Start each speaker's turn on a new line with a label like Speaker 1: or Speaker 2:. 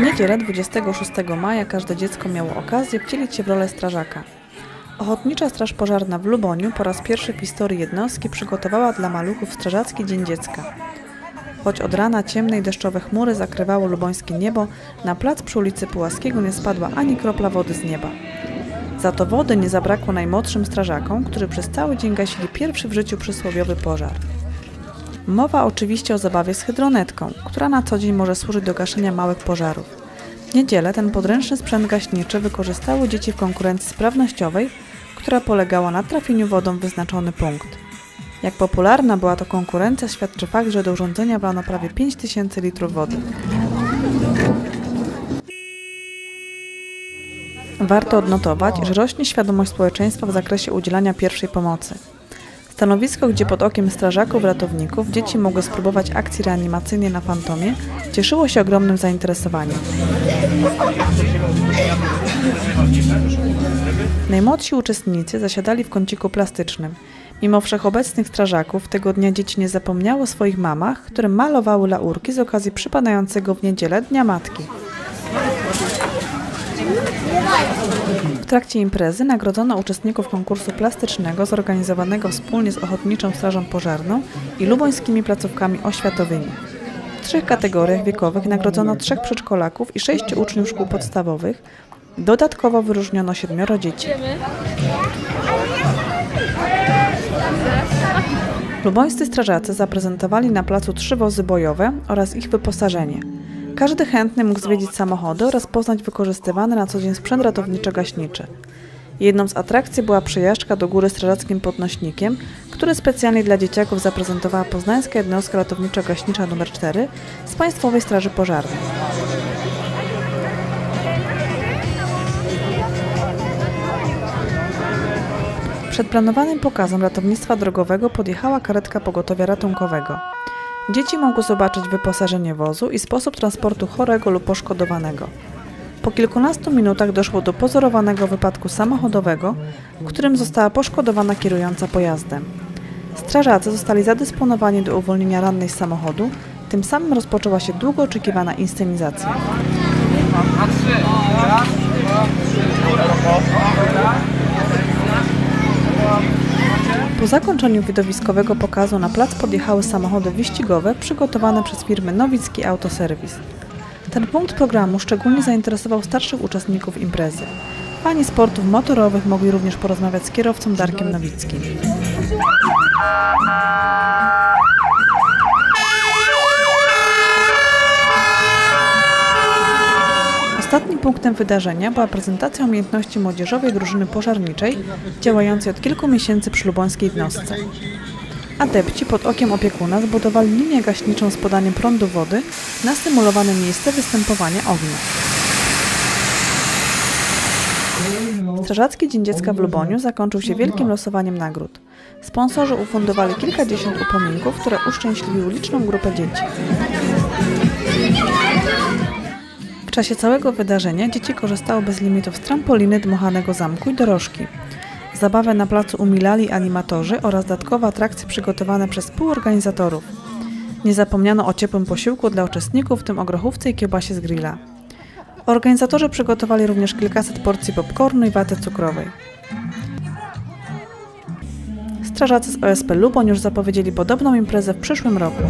Speaker 1: niedzielę 26 maja każde dziecko miało okazję wcielić się w rolę strażaka. Ochotnicza Straż Pożarna w Luboniu po raz pierwszy w historii jednostki przygotowała dla maluchów Strażacki Dzień Dziecka. Choć od rana ciemne i deszczowe chmury zakrywało lubońskie niebo, na plac przy ulicy Pułaskiego nie spadła ani kropla wody z nieba. Za to wody nie zabrakło najmłodszym strażakom, którzy przez cały dzień gasili pierwszy w życiu przysłowiowy pożar. Mowa oczywiście o zabawie z hydronetką, która na co dzień może służyć do gaszenia małych pożarów. W niedzielę ten podręczny sprzęt gaśniczy wykorzystały dzieci w konkurencji sprawnościowej, która polegała na trafieniu wodą w wyznaczony punkt. Jak popularna była to konkurencja, świadczy fakt, że do urządzenia wlano prawie 5000 litrów wody. Warto odnotować, że rośnie świadomość społeczeństwa w zakresie udzielania pierwszej pomocy. Stanowisko, gdzie pod okiem strażaków, ratowników dzieci mogły spróbować akcji reanimacyjnej na fantomie, cieszyło się ogromnym zainteresowaniem. Najmłodsi uczestnicy zasiadali w kąciku plastycznym. Mimo wszechobecnych strażaków, tego dnia dzieci nie zapomniały o swoich mamach, które malowały laurki z okazji przypadającego w niedzielę Dnia Matki. W trakcie imprezy nagrodzono uczestników konkursu plastycznego zorganizowanego wspólnie z Ochotniczą Strażą Pożarną i lubońskimi placówkami oświatowymi. W trzech kategoriach wiekowych nagrodzono trzech przedszkolaków i sześciu uczniów szkół podstawowych. Dodatkowo wyróżniono siedmioro dzieci. Lubońscy strażacy zaprezentowali na placu trzy wozy bojowe oraz ich wyposażenie. Każdy chętny mógł zwiedzić samochody oraz poznać wykorzystywany na co dzień sprzęt ratowniczo-gaśniczy. Jedną z atrakcji była przejażdżka do góry strażackim podnośnikiem, który specjalnie dla dzieciaków zaprezentowała poznańska jednostka ratowniczo-gaśnicza nr 4 z Państwowej Straży Pożarnej. Przed planowanym pokazem ratownictwa drogowego podjechała karetka pogotowia ratunkowego. Dzieci mogły zobaczyć wyposażenie wozu i sposób transportu chorego lub poszkodowanego. Po kilkunastu minutach doszło do pozorowanego wypadku samochodowego, w którym została poszkodowana kierująca pojazdem. Strażacy zostali zadysponowani do uwolnienia rannej z samochodu, tym samym rozpoczęła się długo oczekiwana inscenizacja. Po zakończeniu widowiskowego pokazu na plac podjechały samochody wyścigowe przygotowane przez firmę Nowicki Autoserwis. Ten punkt programu szczególnie zainteresował starszych uczestników imprezy. Fani sportów motorowych mogli również porozmawiać z kierowcą Darkiem Nowickim. Ostatnim punktem wydarzenia była prezentacja umiejętności młodzieżowej drużyny pożarniczej działającej od kilku miesięcy przy lubońskiej jednostce. Adepci pod okiem opiekuna zbudowali linię gaśniczą z podaniem prądu wody na symulowane miejsce występowania ognia. Strażacki Dzień Dziecka w Luboniu zakończył się wielkim losowaniem nagród. Sponsorzy ufundowali kilkadziesiąt upominków, które uszczęśliwiły liczną grupę dzieci. Czasie całego wydarzenia dzieci korzystały bez limitów z trampoliny, dmuchanego zamku i dorożki. Zabawę na placu umilali animatorzy oraz dodatkowe atrakcje przygotowane przez współorganizatorów. Nie zapomniano o ciepłym posiłku dla uczestników, w tym o grochówce i kiełbasie z grilla. Organizatorzy przygotowali również kilkaset porcji popcornu i waty cukrowej. Strażacy z OSP Luboń już zapowiedzieli podobną imprezę w przyszłym roku.